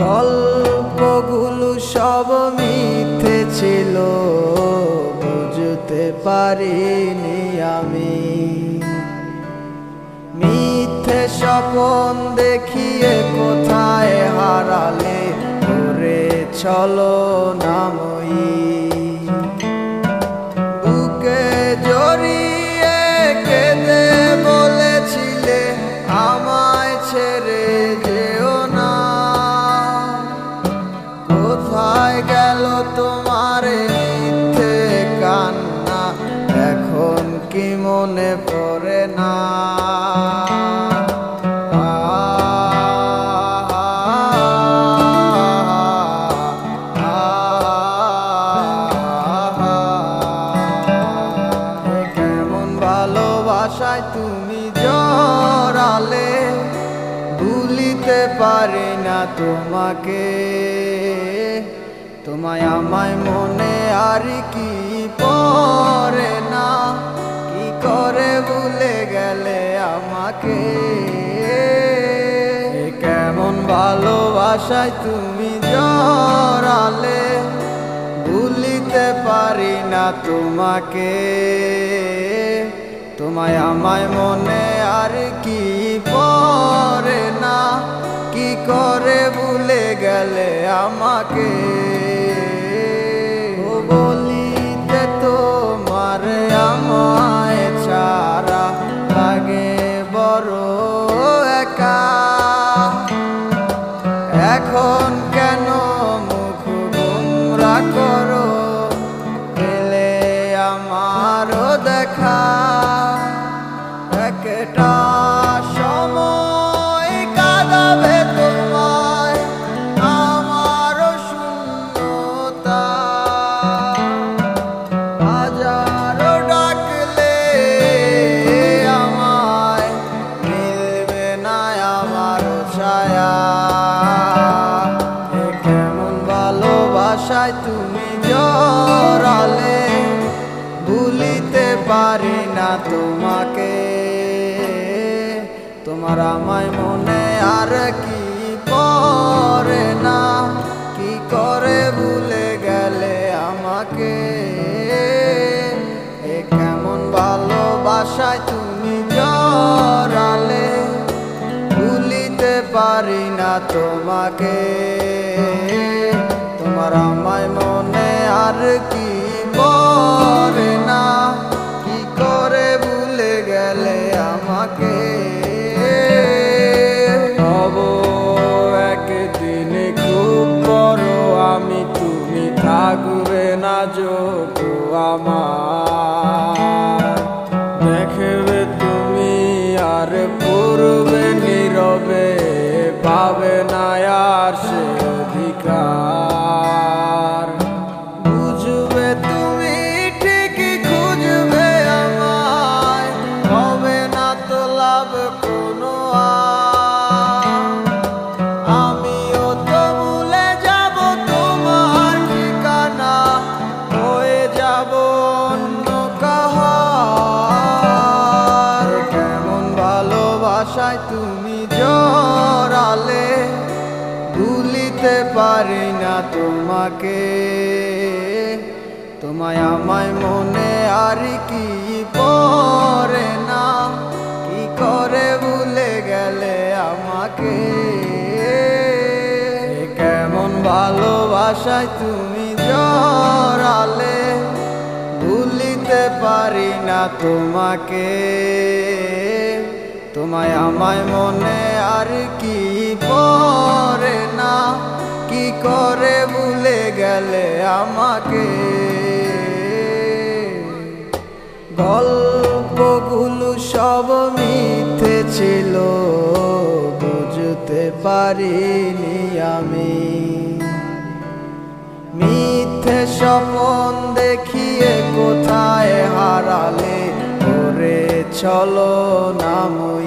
গল্পগুলো সব মিথ্যে ছিল, বুঝতে পারিনি আমি। মিথ্যে স্বপন দেখিয়ে কোথায় হারালে করে চলো নামই মনে পড়ে না। কেমন ভালোবাসায় তুমি পারি না তোমাকে। তোমায় আমায় মনে আর কি পরে না। করে ভুলে গেলে আমাকে। কেমন ভালোবাসায় তুমি জড়ালে, ভুলিতে পারি না তোমাকে। তোমায় আমায় মনে আর কি পরে না? কি করে ভুলে গেলে আমাকে? এখন কেন পারি না তোমাকে। তোমার আমায় মনে আর কি পরে না? কি করে ভুলে গেলে আমাকে? এ কেমন ভালোবাসায় তুমি জড়ালে? ভুলিতে পারি না তোমাকে। তোমার আমায় মনে আর কি পরে না? আমাকে হব একদিন খুব বড় আমি তুমি থাকবে না যোগ আমার। দেখবে তুমি আর পূর্বে নীরবে পাবে না, আর সে অধিকার। ভালোবাসায় তুমি জড়ালে ভুলিতে পারি না তোমাকে। তোমায় আমায় মনে আর কি পরে না? কি করে ভুলে গেলে আমাকে? কেমন ভালোবাসায় তুমি জড়ালে ভুলিতে পারি না তোমাকে। তোমায় আমায় মনে আর কি পরে না? কি করে ভুলে গেলে আমাকে? গল্পগুলো সব মিথ্যে ছিল, বুঝতে পারিনি আমি। মিথ্যে স্বপন দেখিয়ে কোথায় হারালে? করে চলো নামই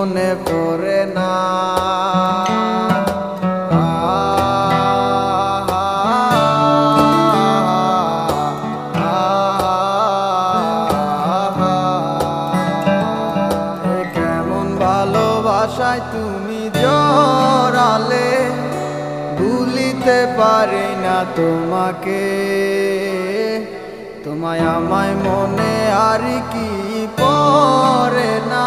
মনে পড়ে না। কেমন ভালোবাসায় তুমি জড়ালে, ভুলিতে পারি না তোমাকে। তোমায় আমায় মনে আর কি পরে না।